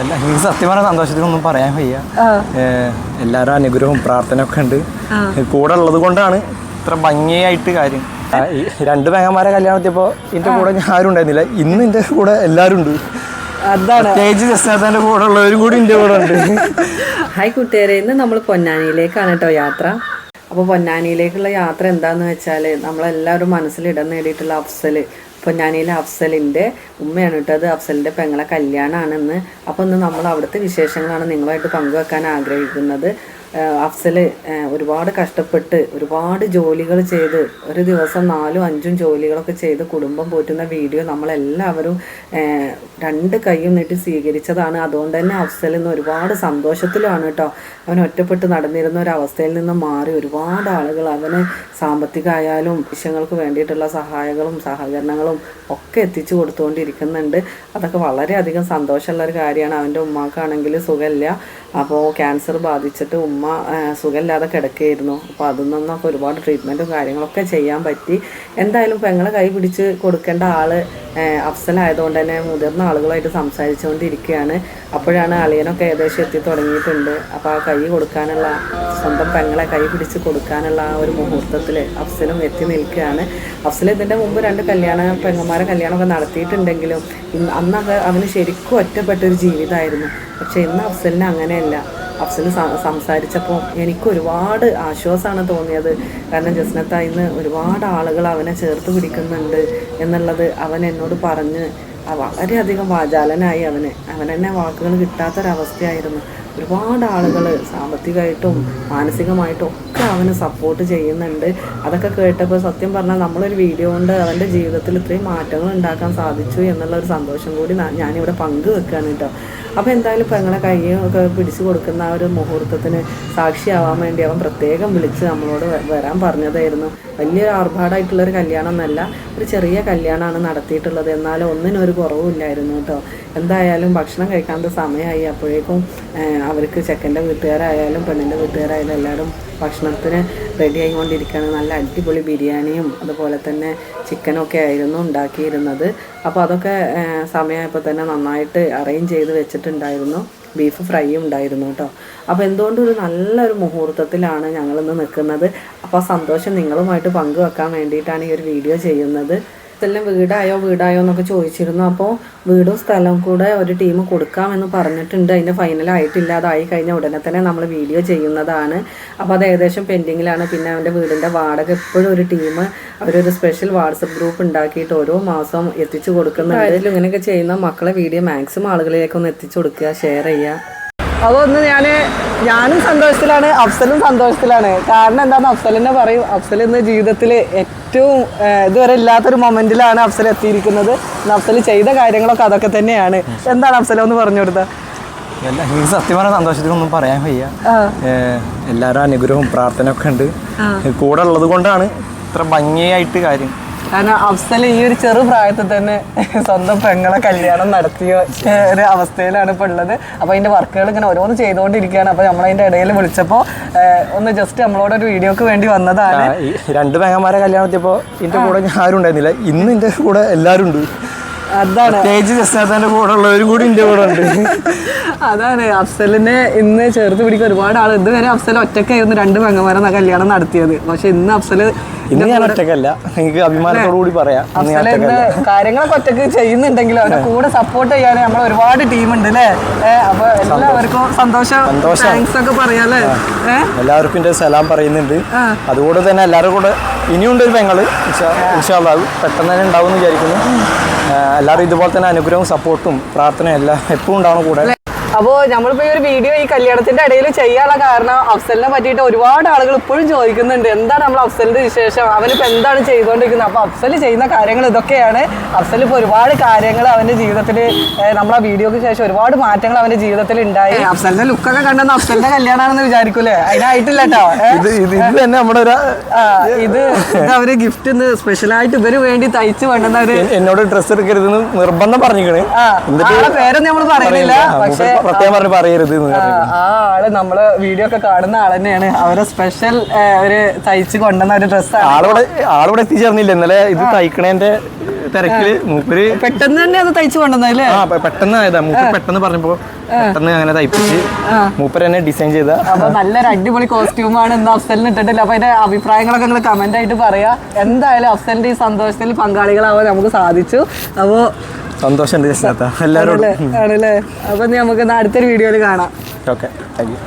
എനിക്ക് സത്യം പറഞ്ഞ സന്തോഷത്തിനൊന്നും പറയാൻ വയ്യ. എല്ലാവരും അനുഗ്രഹവും പ്രാർത്ഥനയൊക്കെ ഉണ്ട്. കൂടെ ഉള്ളത് കൊണ്ടാണ് ഇത്ര ഭംഗിയായിട്ട് കാര്യം. രണ്ട് പെങ്ങന്മാരെ കല്യാണത്തിയപ്പോൾ ഇതിന്റെ കൂടെ ഞാൻ ആരും ഉണ്ടായിരുന്നില്ല. ഇന്ന് എന്റെ കൂടെ എല്ലാവരും ഉണ്ട്. അതാണ്. പ്രത്യേകിച്ച് ജസ്നാഥന്റെ കൂടെ ഉള്ളവരും കൂടി എന്റെ കൂടെ ഉണ്ട്. ഹായ് കൂട്ടുകാരെ ഇന്ന് നമ്മൾ പൊന്നാനിയിലേക്കാണ് കേട്ടോ യാത്ര. അപ്പോൾ പൊന്നാനിയിലേക്കുള്ള യാത്ര എന്താന്ന് വെച്ചാൽ നമ്മളെല്ലാവരും മനസ്സിൽ ഇടം നേടിയിട്ടുള്ള അഫ്സൽ പൊന്നാനിയിലെ അഫ്സലിന്റെ ഉമ്മയാണ് കേട്ടോ അത് അഫ്സലിന്റെ പെങ്ങളെ കല്യാണമാണെന്ന് അപ്പോൾ ഇന്ന് നമ്മൾ അവിടുത്തെ വിശേഷങ്ങളാണ് നിങ്ങളുമായിട്ട് പങ്കുവെക്കാൻ ആഗ്രഹിക്കുന്നത്. അഫ്സൽ ഒരുപാട് കഷ്ടപ്പെട്ട് ഒരുപാട് ജോലികൾ ചെയ്ത് ഒരു ദിവസം നാലും അഞ്ചും ജോലികളൊക്കെ ചെയ്ത് കുടുംബം പോറ്റുന്ന വീഡിയോ നമ്മളെല്ലാവരും രണ്ട് കൈയും നീട്ടി സ്വീകരിച്ചതാണ്. അതുകൊണ്ട് തന്നെ അഫ്സൽ ഇന്ന് ഒരുപാട് സന്തോഷത്തിലാണ് കേട്ടോ അവൻ ഒറ്റപ്പെട്ട് നടന്നിരുന്ന ഒരു അവസ്ഥയിൽ നിന്ന് മാറി ഒരുപാട് ആളുകൾ അവന് സാമ്പത്തികമായാലും വിഷയങ്ങൾക്ക് വേണ്ടിയിട്ടുള്ള സഹായങ്ങളും സഹകരണങ്ങളും ഒക്കെ എത്തിച്ചു കൊടുത്തുകൊണ്ടിരിക്കുന്നുണ്ട്. അതൊക്കെ വളരെയധികം സന്തോഷമുള്ള ഒരു കാര്യമാണ്. അവന്റെ ഉമ്മാക്കാണെങ്കിൽ സുഖമില്ല. അപ്പോൾ ക്യാൻസർ ബാധിച്ചിട്ട് ഉമ്മ ആ, സുഖമില്ലാതെ കിടക്കുകയായിരുന്നു. അപ്പോൾ അതിൽ നിന്നൊക്കെ ഒരുപാട് ട്രീറ്റ്മെന്റും കാര്യങ്ങളൊക്കെ ചെയ്യാൻ പറ്റി. എന്തായാലും പെങ്ങളെ കൈ പിടിച്ച് കൊടുക്കേണ്ട ആൾ അഫ്സലായതുകൊണ്ട് തന്നെ മുതിർന്ന ആളുകളായിട്ട് സംസാരിച്ചുകൊണ്ടിരിക്കുകയാണ്. അപ്പോഴാണ് അളിയനൊക്കെ ഏകദേശം എത്തി തുടങ്ങിയിട്ടുണ്ട്. അപ്പോൾ ആ കൈ കൊടുക്കാനുള്ള സ്വന്തം പെങ്ങളെ കൈ പിടിച്ച് കൊടുക്കാനുള്ള ആ ഒരു മുഹൂർത്തത്തിൽ അഫ്സലും എത്തി നിൽക്കുകയാണ്. അഫ്സൽ ഇതിന്റെ മുമ്പ് രണ്ട് കല്യാണ പെങ്ങന്മാരെ കല്യാണമൊക്കെ നടത്തിയിട്ടുണ്ടെങ്കിലും അന്നൊക്കെ അവന് ശരിക്കും ഒറ്റപ്പെട്ടൊരു ജീവിതമായിരുന്നു. പക്ഷേ ഇന്ന് അഫ്സലിന് അങ്ങനെയല്ല. അഫ്സൽ സംസാരിച്ചപ്പോൾ എനിക്ക് ഒരുപാട് ആശ്വാസമാണ് തോന്നിയത്. കാരണം ജസ്നത്ത ഇന്ന് ഒരുപാട് ആളുകൾ അവനെ ചേർത്ത് പിടിക്കുന്നുണ്ട് എന്നുള്ളത് അവൻ എന്നോട് പറഞ്ഞ് വളരെയധികം വാചാലനായി അവന്. അവനെന്നെ വാക്കുകൾ കിട്ടാത്തൊരവസ്ഥയായിരുന്നു. ഒരുപാട് ആളുകൾ സാമ്പത്തികമായിട്ടും മാനസികമായിട്ടും ഒക്കെ അവന് സപ്പോർട്ട് ചെയ്യുന്നുണ്ട്. അതൊക്കെ കേട്ടപ്പോൾ സത്യം പറഞ്ഞാൽ നമ്മളൊരു വീഡിയോ കൊണ്ട് അവന്റെ ജീവിതത്തിൽ ഇത്രയും മാറ്റങ്ങൾ ഉണ്ടാക്കാൻ സാധിച്ചു എന്നുള്ള ഒരു സന്തോഷം കൂടി ഞാനിവിടെ പങ്കുവെക്കുകയാണ് കേട്ടോ അപ്പോൾ എന്തായാലും പെങ്ങളെ കയ്യും ഒക്കെ പിടിച്ചു കൊടുക്കുന്ന ആ ഒരു മുഹൂർത്തത്തിന് സാക്ഷിയാവാൻ വേണ്ടി അവൻ പ്രത്യേകം വിളിച്ച് നമ്മളോട് വരാൻ പറഞ്ഞതായിരുന്നു. വലിയൊരു ആർഭാടായിട്ടുള്ളൊരു കല്യാണം എന്നല്ല ഒരു ചെറിയ കല്യാണമാണ് നടത്തിയിട്ടുള്ളത്. എന്നാലും ഒന്നിനൊരു കുറവുമില്ലായിരുന്നു കേട്ടോ എന്തായാലും ഭക്ഷണം കഴിക്കാത്ത സമയമായി. അപ്പോഴേക്കും അവർക്ക് ചെക്കന്റെ വീട്ടുകാരായാലും പെണ്ണിന്റെ വീട്ടുകാരായാലും എല്ലാവരും ഭക്ഷണത്തിന് റെഡി ആയിക്കൊണ്ടിരിക്കുകയാണ്. നല്ല അടിപൊളി ബിരിയാണിയും അതുപോലെ തന്നെ ചിക്കനൊക്കെ ആയിരുന്നു ഉണ്ടാക്കിയിരുന്നത്. അപ്പോൾ അതൊക്കെ സമയമായപ്പോൾ തന്നെ നന്നായിട്ട് അറേഞ്ച് ചെയ്ത് വെച്ചിട്ടുണ്ടായിരുന്നു. ബീഫ് ഫ്രൈയും ഉണ്ടായിരുന്നു കേട്ടോ. അപ്പോൾ എന്തുകൊണ്ടും ഒരു നല്ലൊരു മുഹൂർത്തത്തിലാണ് ഞങ്ങളിന്ന് നിൽക്കുന്നത്? അപ്പോൾ സന്തോഷം നിങ്ങളുമായിട്ട് പങ്കുവെക്കാൻ വേണ്ടിയിട്ടാണ് ഈ ഒരു വീഡിയോ ചെയ്യുന്നത്. ഇതെല്ലാം വീടായോ വീടായോ എന്നൊക്കെ ചോദിച്ചിരുന്നു. അപ്പോൾ വീടും സ്ഥലവും കൂടെ ഒരു ടീം കൊടുക്കാമെന്ന് പറഞ്ഞിട്ടുണ്ട്. അതിന്റെ ഫൈനലായിട്ടില്ല അതായി കഴിഞ്ഞാൽ ഉടനെ തന്നെ നമ്മൾ വീഡിയോ ചെയ്യുന്നതാണ്. അപ്പോൾ അത് ഏകദേശം പെൻഡിങ്ങിലാണ്. പിന്നെ അവന്റെ വീടിന്റെ വാടക എപ്പോഴും ഒരു ടീം അവരൊരു സ്പെഷ്യൽ വാട്സപ്പ് ഗ്രൂപ്പ് ഉണ്ടാക്കിയിട്ട് ഓരോ മാസം എത്തിച്ചു കൊടുക്കുന്നുണ്ട്. ഇങ്ങനെയൊക്കെ ചെയ്യുന്ന മക്കളെ വീഡിയോ മാക്സിമം ആളുകളിലേക്ക് ഒന്ന് എത്തിച്ചു കൊടുക്കുക ഷെയർ ചെയ്യുക. അതൊന്ന് ഞാൻ ഞാനും സന്തോഷത്തിലാണ് അഫ്സലും സന്തോഷത്തിലാണ്. കാരണം എന്താണെന്ന് അഫ്സൽ തന്നെ പറയും അഫ്സൽ ഇന്ന് ജീവിതത്തിൽ ഏറ്റവും ഇതുവരെ ഇല്ലാത്തൊരു മൊമെന്റിലാണ് അഫ്സൽ എത്തിയിരിക്കുന്നത്. അഫ്സൽ ചെയ്ത കാര്യങ്ങളൊക്കെ അതൊക്കെ തന്നെയാണ്. എന്താണ് അഫ്സൽ ഒന്ന് പറഞ്ഞു കൊടുത്തത് എനിക്ക് സത്യം പറഞ്ഞ സന്തോഷത്തിനൊന്നും പറയാൻ വയ്യ. എല്ലാവരും അനുഗ്രഹവും പ്രാർത്ഥനയൊക്കെ ഉണ്ട്. കൂടെ ഉള്ളത് കൊണ്ടാണ് ഇത്ര ഭംഗിയായിട്ട് കാര്യം. കാരണം അഫ്സൽ ഈ ഒരു ചെറു പ്രായത്തിൽ തന്നെ സ്വന്തം പെങ്ങളെ കല്യാണം നടത്തിയ ഒരു അവസ്ഥയിലാണ് ഇപ്പോൾ ഉള്ളത്. അപ്പോൾ അതിന്റെ വർക്കുകൾ ഇങ്ങനെ ഓരോന്ന് ചെയ്തുകൊണ്ടിരിക്കുകയാണ്. അപ്പോൾ നമ്മളതിന്റെ ഇടയിൽ വിളിച്ചപ്പോൾ ഒന്ന് ജസ്റ്റ് നമ്മളോട് ഒരു വീഡിയോക്ക് വേണ്ടി വന്നതാണ്. രണ്ട് പെങ്ങന്മാരെ കല്യാണത്തിയപ്പോൾ ഇതിന്റെ കൂടെ ആരും ഉണ്ടായിരുന്നില്ല ഇന്ന് എന്റെ കൂടെ എല്ലാവരും ഉണ്ട് അതാണ്. പ്രത്യേകിച്ച് ജസ്നാഥന്റെ കൂടെ ഉള്ളവരും കൂടി കൂടെ ഉണ്ട്. അതാണ് അഫ്സലിനെ ഇന്ന് ചേർത്ത് പിടിക്കാൻ ഒരുപാട് ആൾ ഇതുവരെ അഫ്സൽ ഒറ്റക്കായിരുന്നു രണ്ട് പെങ്ങന്മാരെ കല്യാണം നടത്തിയത്. പക്ഷെ ഇന്ന് അഫ്സൽ ഇന്ന് ഞാൻ ഒറ്റക്കല്ല. എനിക്ക് അഭിമാനത്തോടു കൂടി പറയാം. കാര്യങ്ങളൊക്കെ ഒറ്റയ്ക്ക് ചെയ്യുന്നുണ്ടെങ്കിലും അവരെ കൂടെ സപ്പോർട്ട് ചെയ്യാൻ നമ്മൾ ഒരുപാട് ടീമുണ്ട് ഉണ്ട് അല്ലേ അപ്പൊ എല്ലാവർക്കും സന്തോഷം. താങ്ക്സ് ഒക്കെ പറയാല്ലേ എല്ലാവർക്കും സലാം പറയുന്നുണ്ട്. അതുകൂടെ തന്നെ എല്ലാവരും കൂടെ ഇനിയുണ്ട് ഒരു പെങ്ങൾ ഇൻഷാല്ലാവും പെട്ടെന്ന് തന്നെ ഉണ്ടാവും എന്ന് വിചാരിക്കുന്നു എല്ലാവരും ഇതുപോലെ തന്നെ അനുഗ്രഹവും സപ്പോർട്ടും പ്രാർത്ഥനയും എല്ലാം എപ്പോഴും ഉണ്ടാവണം കൂടെ. അപ്പോൾ നമ്മളിപ്പോൾ ഈ ഒരു വീഡിയോ ഈ കല്യാണത്തിന്റെ ഇടയിൽ ചെയ്യാനുള്ള കാരണം അഫ്സലിനെ പറ്റിയിട്ട് ഒരുപാട് ആളുകൾ ഇപ്പോഴും ചോദിക്കുന്നുണ്ട്. എന്താണ് നമ്മൾ അഫ്സലിന്റെ വിശേഷം? അവനിപ്പോൾ എന്താണ് ചെയ്തുകൊണ്ടിരിക്കുന്നത്? അപ്പോൾ അഫ്സൽ ചെയ്യുന്ന കാര്യങ്ങൾ ഇതൊക്കെയാണ്. അഫ്സൽ ഇപ്പോൾ ഒരുപാട് കാര്യങ്ങൾ അവന്റെ ജീവിതത്തിൽ നമ്മൾ ആ വീഡിയോക്ക് ശേഷം ഒരുപാട് മാറ്റങ്ങൾ അവന്റെ ജീവിതത്തിൽ ഉണ്ടായി. അഫ്സലിന്റെ ലുക്കൊക്കെ കണ്ടെന്ന് അഫ്സലിന്റെ കല്യാണമാണെന്ന് വിചാരിക്കൂലേ അതിനായിട്ടില്ല കേട്ടോ ഇത് തന്നെ നമ്മുടെ ഒരു ഇത് അവർ ഗിഫ്റ്റ് ഇന്ന് സ്പെഷ്യലായിട്ട് ഇവർ വേണ്ടി തയ്ച്ചു വേണ്ടുന്നവര് എന്നോട് ഡ്രസ് എടുക്കരുതെന്ന് നിർബന്ധം പറഞ്ഞിരിക്കണേ. പേരൊന്നും നമ്മൾ പറയുന്നില്ല പക്ഷെ പ്രത്യേകം പറഞ്ഞ് പറയരുത് ആ, ആൾ നമ്മൾ വീഡിയോ ഒക്കെ കാണുന്ന ആൾ തന്നെയാണ്. അവരെ സ്പെഷ്യൽ ഒരു തയ്ച്ച് കൊണ്ടുവന്ന ഒരു ഡ്രസ്സാണ് ആളോടെ ആളോടെ എത്തിച്ചേർന്നില്ല. ഇന്നലെ ഇത് തയ്ക്കണേന്റെ തിരക്കിൽ മൂപ്പര് പെട്ടെന്ന് തന്നെ അത് തയ്ച്ചു കൊണ്ടുവന്നല്ലേ ആ പെട്ടെന്ന് ആയതാ. മൂപ്പര് പെട്ടെന്ന് പറഞ്ഞപ്പോ പെട്ടെന്ന് അങ്ങനെ തയ്പ്പിച്ച് മൂപ്പര് തന്നെ ഡിസൈൻ ചെയ്ത. അപ്പൊ നല്ലൊരു അടിപൊളി കോസ്റ്റ്യൂമാണ് ഇന്ന് അഫ്സലിന് ഇട്ടിട്ടില്ല. അപ്പൊ അതിന്റെ അഭിപ്രായങ്ങളൊക്കെ നിങ്ങൾ കമന്റ് ആയിട്ട് പറയാ. എന്തായാലും അഫ്സലിന്റെ ഈ സന്തോഷത്തിൽ പങ്കാളികളാവാൻ നമുക്ക് സാധിച്ചു. അപ്പോ സന്തോഷമുണ്ട് ജസ്നാത്ത എല്ലാവരോടും. ആണല്ലേ? അപ്പൊ നമുക്ക് അടുത്തൊരു വീഡിയോയിൽ കാണാം. ഓക്കെ. Thank you.